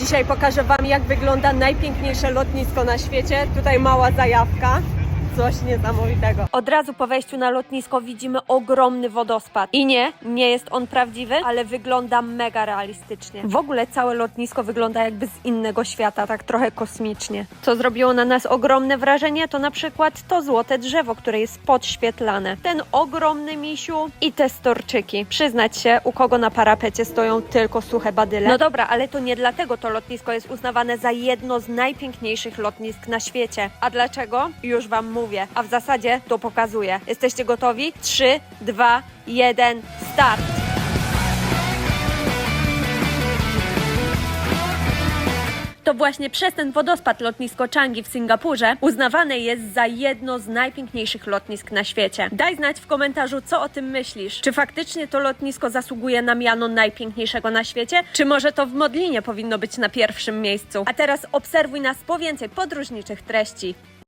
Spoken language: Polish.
Dzisiaj pokażę Wam, jak wygląda najpiękniejsze lotnisko na świecie. Tutaj mała zajawka. Coś niesamowitego. Od razu po wejściu na lotnisko widzimy ogromny wodospad. I nie, nie jest on prawdziwy, ale wygląda mega realistycznie. W ogóle całe lotnisko wygląda jakby z innego świata, tak trochę kosmicznie. Co zrobiło na nas ogromne wrażenie, to na przykład to złote drzewo, które jest podświetlane. Ten ogromny misiu i te storczyki. Przyznać się, u kogo na parapecie stoją tylko suche badyle. No dobra, ale to nie dlatego to lotnisko jest uznawane za jedno z najpiękniejszych lotnisk na świecie. A dlaczego? Już Wam mówię. A w zasadzie to pokazuję. Jesteście gotowi? 3, 2, 1, start! To właśnie przez ten wodospad lotnisko Changi w Singapurze uznawane jest za jedno z najpiękniejszych lotnisk na świecie. Daj znać w komentarzu, co o tym myślisz. Czy faktycznie to lotnisko zasługuje na miano najpiękniejszego na świecie? Czy może to w Modlinie powinno być na pierwszym miejscu? A teraz obserwuj nas po więcej podróżniczych treści.